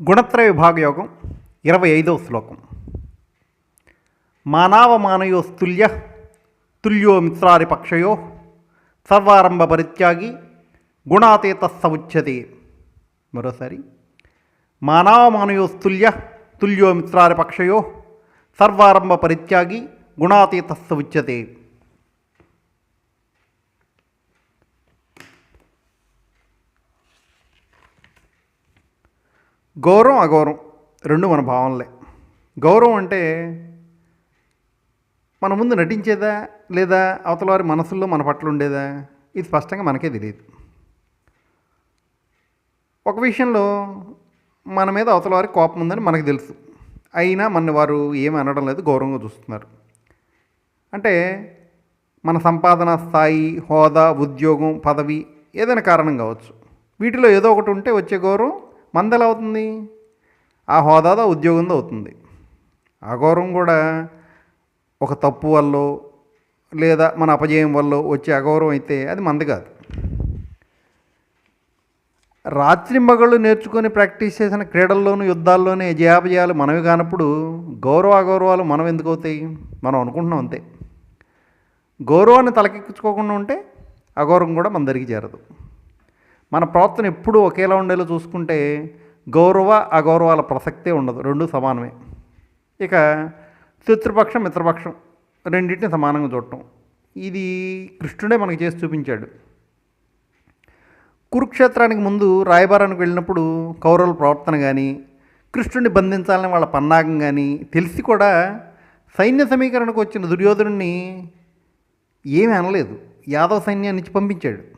గుణత్రయ విభాగయోగం ఇరవై ఐదవ శ్లోకం మానవమానయోస్తుల్య తుల్యో మిత్రారిపక్షయో సర్వారంభ పరిత్యాగి గుణాతీత సముచ్యతే మరోసారి మానవమానయోస్తుల్య తుల్యో మిత్రారిపక్షయో సర్వారంభ పరిత్యాగి గుణాతీత సముచ్యతే గౌరవం అగౌరవం రెండు మన భావనలే. గౌరవం అంటే మన ముందు నటించేదా లేదా అవతల వారి మనసుల్లో మన పట్ల ఉండేదా? ఇది స్పష్టంగా మనకే తెలియదు. ఒక విషయంలో మన మీద అవతల వారికి కోపం ఉందని మనకు తెలుసు. అయినా మన వారు ఏమి అనడం లేదు గౌరవంగా చూస్తున్నారు. అంటే మన సంపాదన స్థాయి హోదా ఉద్యోగం పదవి ఏదైనా కారణం కావచ్చు. వీటిలో ఏదో ఒకటి ఉంటే వచ్చే గౌరవం మందెలా అవుతుంది ఆ హోదాదో ఉద్యోగంతో అవుతుంది. ఆ గౌరవం కూడా ఒక తప్పు వల్ల లేదా మన అపజయం వల్ల వచ్చే అగౌరవం అయితే అది మంది కాదు. రాత్రి మగళ్ళు నేర్చుకొని ప్రాక్టీస్ చేసిన క్రీడల్లోనూ యుద్ధాల్లోనే జయాపజయాలు మనవి కానప్పుడు గౌరవ అగౌరవాలు మనం ఎందుకు అవుతాయి? మనం అనుకుంటున్నాం అంతే. గౌరవాన్ని తలకెక్కించుకోకుండా ఉంటే అగౌరవం కూడా మన దగ్గరికి చేరదు. మన ప్రవర్తన ఎప్పుడూ ఒకేలా ఉండేలా చూసుకుంటే గౌరవ అగౌరవాల ప్రసక్తే ఉండదు. రెండు సమానమే. ఇక శత్రుపక్షం మిత్రపక్షం రెండింటిని సమానంగా చూడటం. ఇది కృష్ణుడే మనకి చేసి చూపించాడు. కురుక్షేత్రానికి ముందు రాయబారానికి వెళ్ళినప్పుడు కౌరవుల ప్రవర్తన కానీ కృష్ణుడిని బంధించాలని వాళ్ళ పన్నాగం కానీ తెలిసి కూడా సైన్య సమీకరణకు వచ్చిన దుర్యోధనుడిని ఏమీ అనలేదు. యాదవ సైన్యాన్ని ఇచ్చి పంపించాడు.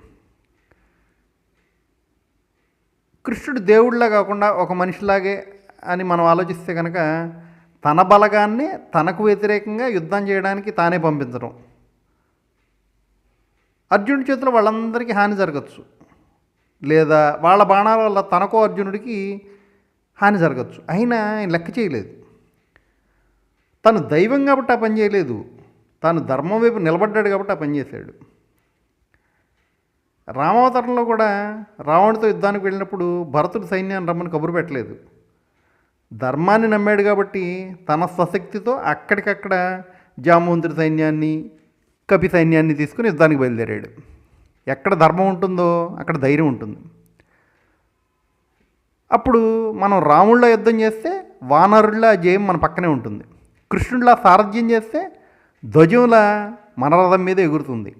కృష్ణుడు దేవుడిలా కాకుండా ఒక మనిషిలాగే అని మనం ఆలోచిస్తే కనుక తన బలగాన్ని తనకు వ్యతిరేకంగా యుద్ధం చేయడానికి తానే పంపించడం. అర్జునుడి చేతిలో వాళ్ళందరికీ హాని జరగచ్చు. లేదా వాళ్ళ బాణాల వల్ల తనకో అర్జునుడికి హాని జరగచ్చు. అయినా ఆయన లెక్క చేయలేదు. తను దైవం కాబట్టి ఆ పని చేయలేదు. తాను ధర్మం వైపు నిలబడ్డాడు కాబట్టి ఆ పని చేశాడు. రామావతారంలో కూడా రావణుడితో యుద్ధానికి వెళ్ళినప్పుడు భరతుడు సైన్యాన్ని రమ్మని కబురు పెట్టలేదు. ధర్మాన్ని నమ్మాడు కాబట్టి తన స్వశక్తితో అక్కడికక్కడ జామవంతుడి సైన్యాన్ని కపి సైన్యాన్ని తీసుకుని యుద్ధానికి బయలుదేరాడు. ఎక్కడ ధర్మం ఉంటుందో అక్కడ ధైర్యం ఉంటుంది. అప్పుడు మనం రాముళ్ళ యుద్ధం చేస్తే వానరుళ్ళ జయం మన పక్కనే ఉంటుంది. కృష్ణుడిలా సారథ్యం చేస్తే ధ్వజంలా మన రథం మీద ఎగురుతుంది.